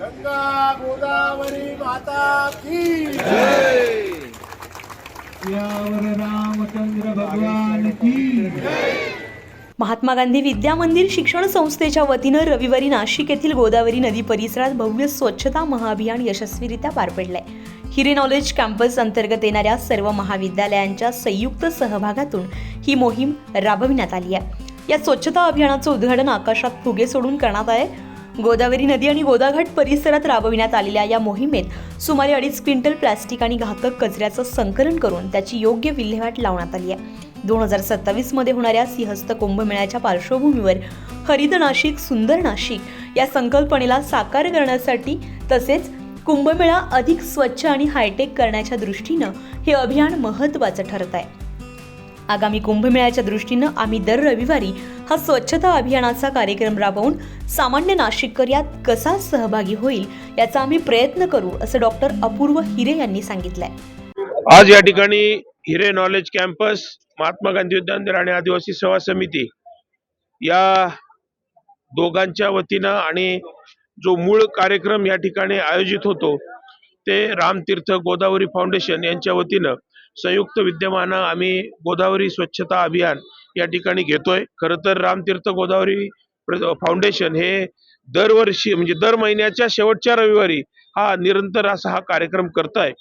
गंगा गोदावरी माता की यावर रामचंद्र भगवान की महात्मा गांधी विद्या मंदिर शिक्षण संस्थेच्या वतीनं रविवारी नाशिक येथील गोदावरी नदी परिसरात भव्य स्वच्छता महाअभियान यशस्वीरित्या पार पडलंय. हिरे नॉलेज कॅम्पस अंतर्गत येणाऱ्या सर्व महाविद्यालयांच्या संयुक्त सहभागातून ही मोहीम राबविण्यात आली आहे. या स्वच्छता अभियानाचं उद्घाटन आकाशात फुगे सोडून करण्यात आहे गोदावरी नदी आणि गोदाघाट परिसरात राबविण्यात आलेल्या या मोहिमेत सुमारे अडीच क्विंटल प्लॅस्टिक आणि घातक कचऱ्याचं संकलन करून त्याची योग्य विल्हेवाट लावण्यात आली आहे. दोन हजार सत्तावीसमध्ये होणाऱ्या सिंहस्थ कुंभमेळ्याच्या पार्श्वभूमीवर हरित नाशिक सुंदर नाशिक या संकल्पनेला साकार करण्यासाठी तसेच कुंभमेळा अधिक स्वच्छ आणि हायटेक करण्याच्या दृष्टीनं हे अभियान महत्त्वाचं ठरत आहे. आगामी कुंभमेळ्याच्या दृष्टीनं आम्ही दर रविवारी हा स्वच्छता अभियानाचा कार्यक्रम राबवून सामान्य नाशिककर यात कसा सहभागी होईल याचा आम्ही प्रयत्न करू असं डॉक्टर अपूर्व हिरे यांनी सांगितलंय. आज या ठिकाणी हिरे नॉलेज कॅम्पस महात्मा गांधी विद्यामंदिर आणि आदिवासी सेवा समिती या दोघांच्या वतीनं आणि जो मूळ कार्यक्रम या ठिकाणी आयोजित होतो ते रामतीर्थ गोदावरी फाउंडेशन यांच्या वतीनं संयुक्त विद्यमानं आम्ही गोदावरी स्वच्छता अभियान या ठिकाणी घेतोय. खरं तर रामतीर्थ गोदावरी फाउंडेशन हे दरवर्षी म्हणजे दर महिन्याच्या शेवटच्या रविवारी हा निरंतर असा हा कार्यक्रम करत आहे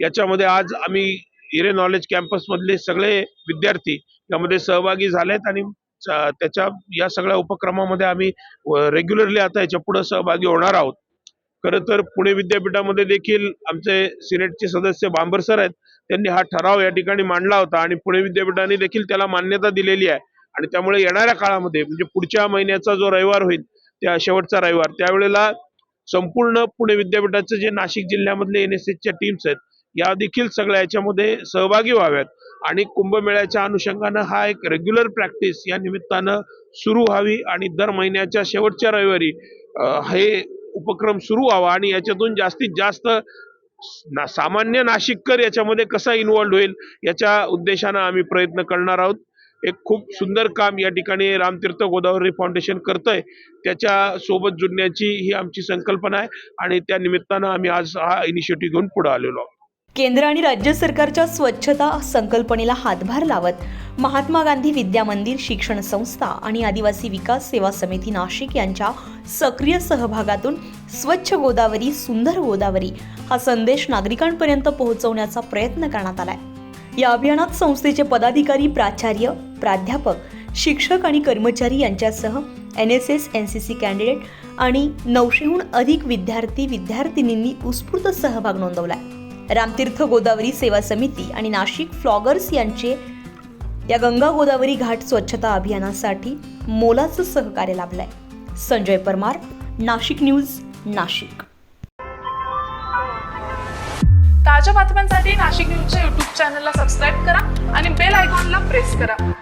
याच्यामध्ये आज आम्ही हिरे नॉलेज कॅम्पसमधले सगळे विद्यार्थी यामध्ये सहभागी झालेत आणि त्याच्या या सगळ्या उपक्रमामध्ये आम्ही रेग्युलरली आता याच्यापुढे सहभागी होणार आहोत. खरं तर पुणे विद्यापीठामध्ये देखील आमचे सिनेटचे सदस्य बांबर सर आहेत त्यांनी हा ठराव या ठिकाणी मांडला होता आणि पुणे विद्यापीठाने देखील त्याला मान्यता दिलेली आहे. आणि त्यामुळे येणाऱ्या काळामध्ये म्हणजे पुढच्या महिन्याचा जो रविवार होईल त्या शेवटचा रविवार त्यावेळेला संपूर्ण पुणे विद्यापीठाचे जे नाशिक जिल्ह्यामधले एन एस एसच्या टीम्स आहेत या देखील सगळ्या याच्यामध्ये सहभागी व्हाव्यात. आणि कुंभमेळ्याच्या अनुषंगानं हा एक रेग्युलर प्रॅक्टिस या निमित्तानं सुरू व्हावी आणि दर महिन्याच्या शेवटच्या रविवारी हे उपक्रम सुरू व्हावा आणि याच्यातून जास्तीत जास्त ना सामान्य नाशिककर याच्यामध्ये कसा इन्व्हॉल्ड होईल याच्या उद्देशानं आम्ही प्रयत्न करणार आहोत. एक खूप सुंदर काम या ठिकाणी रामतीर्थ गोदावरी फाउंडेशन करतंय. त्याच्या सोबत जुडण्याची ही आमची संकल्पना आहे आणि त्या निमित्तानं आम्ही आज हा इनिशिएटिव्ह घेऊन पुढे आलेलो आहोत. केंद्र आणि राज्य सरकारच्या स्वच्छता संकल्पनेला हातभार लावत महात्मा गांधी विद्या मंदिर शिक्षण संस्था आणि आदिवासी विकास सेवा समिती नाशिक यांच्या सक्रिय सहभागातून स्वच्छ गोदावरी सुंदर गोदावरी हा संदेश नागरिकांपर्यंत पोहोचवण्याचा प्रयत्न करण्यात आलाय. या अभियानात संस्थेचे पदाधिकारी प्राचार्य प्राध्यापक शिक्षक आणि कर्मचारी यांच्यासह N S S N C C candidate आणि नऊशेहून अधिक विद्यार्थी विद्यार्थिनींनी उत्स्फूर्त सहभाग नोंदवला आहे रामतीर्थ गोदावरी सेवा समिती आणि नाशिक फ्लॉगर्स यांचे या गंगा गोदावरी घाट स्वच्छता अभियानासाठी मोलाचं सहकार्य लाभलंय. संजय परमार नाशिक न्यूज नाशिक. ताज्या बातम्यांसाठी नाशिक न्यूजच्या युट्यूब चॅनलला सबस्क्राईब करा आणि बेल आयकॉनला प्रेस करा.